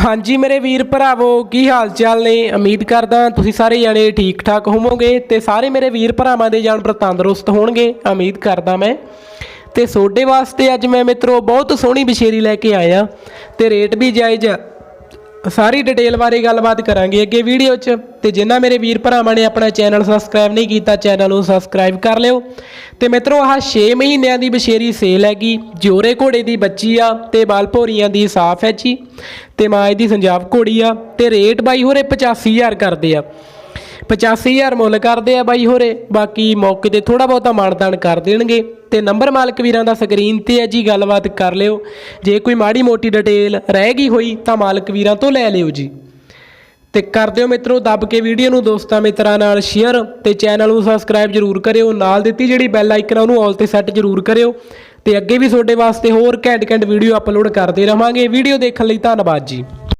ਹਾਂਜੀ ਮੇਰੇ ਵੀਰ ਭਰਾਵੋ, ਕੀ ਹਾਲ ਚਾਲ ਨੇ? ਉਮੀਦ ਕਰਦਾ ਤੁਸੀਂ ਸਾਰੇ ਜਣੇ ਠੀਕ ਠਾਕ ਹੋਵੋਗੇ ਤੇ ਸਾਰੇ ਮੇਰੇ ਵੀਰ ਭਰਾਵਾਂ ਦੇ ਜਾਨਵਰ ਤੰਦਰੁਸਤ ਹੋਣਗੇ, ਉਮੀਦ ਕਰਦਾ ਮੈਂ। ਤੇ ਤੁਹਾਡੇ ਵਾਸਤੇ ਅੱਜ ਮੈਂ ਮਿੱਤਰੋ ਬਹੁਤ ਸੋਹਣੀ ਬਸ਼ੇਰੀ ਲੈ ਕੇ ਆਇਆ ਤੇ ਰੇਟ ਵੀ ਜਾਇਜ਼ ਸਾਰੀ ਡਿਟੇਲ ਬਾਰੇ ਗੱਲਬਾਤ ਕਰਾਂਗੇ ਅੱਗੇ ਵੀਡੀਓ 'ਚ। ਤੇ ਜਿਨ੍ਹਾਂ ਮੇਰੇ ਵੀਰ ਭਰਾਵਾਂ ਨੇ ਆਪਣਾ ਚੈਨਲ ਸਬਸਕ੍ਰਾਈਬ ਨਹੀਂ ਕੀਤਾ ਚੈਨਲ ਨੂੰ ਸਬਸਕ੍ਰਾਈਬ ਕਰ ਲਿਓ। ਤੇ ਮਿੱਤਰੋ, ਆਹ 6 ਮਹੀਨਿਆਂ ਦੀ ਬਸ਼ੇਰੀ ਸੇਲ ਹੈਗੀ। ਜੋਰੇ ਘੋੜੇ ਦੀ ਬੱਚੀ ਆ ਤੇ ਬਾਲਪੋਰੀਆਂ ਦੀ ਸਾਫ਼ ਹੈ ਜੀ। ਤੇ ਮਾਂ ਇਹਦੀ ਸੰਜਾਬ ਘੋੜੀ ਆ ਤੇ ਰੇਟ ਬਾਈ ਹੋਰੇ 85000 ਕਰਦੇ ਆ। 85000 ਮੁੱਲ ਕਰਦੇ ਆ ਬਾਈ ਹੋਰੇ। ਬਾਕੀ ਮੌਕੇ ਤੇ ਥੋੜਾ ਬਹੁਤਾ ਮਾਨਦਾਨ ਕਰ ਦੇਣਗੇ। ਤੇ ਨੰਬਰ ਮਾਲਕ ਵੀਰਾਂ ਦਾ ਸਕਰੀਨ ਤੇ ਹੈ ਜੀ, ਗੱਲਬਾਤ ਕਰ ਲਿਓ। ਜੇ ਕੋਈ ਮਾੜੀ ਮੋਟੀ ਡਿਟੇਲ ਰਹਿ ਗਈ ਹੋਈ ਤਾਂ ਮਾਲਕ ਵੀਰਾਂ ਤੋਂ ਲੈ ਲਿਓ ਜੀ। ਤੇ ਕਰ ਦਿਓ ਮਿੱਤਰੋ, ਦੱਬ ਕੇ ਵੀਡੀਓ ਨੂੰ ਦੋਸਤਾਂ ਮਿੱਤਰਾਂ ਨਾਲ ਸ਼ੇਅਰ ਤੇ ਚੈਨਲ ਨੂੰ ਸਬਸਕ੍ਰਾਈਬ ਜਰੂਰ ਕਰਿਓ। ਨਾਲ ਦਿੱਤੀ ਜਿਹੜੀ ਬੈਲ ਆਈਕਨ ਆ, ਉਹਨੂੰ ਆਲ ਤੇ ਸੈੱਟ ਜਰੂਰ ਕਰਿਓ। ਤੇ ਅੱਗੇ ਵੀ ਤੁਹਾਡੇ ਵਾਸਤੇ ਹੋਰ ਘੈਂਟ ਘੈਂਟ ਵੀਡੀਓ ਅਪਲੋਡ ਕਰਦੇ ਰਵਾਂਗੇ। ਵੀਡੀਓ ਦੇਖਣ ਲਈ ਧੰਨਵਾਦ ਜੀ।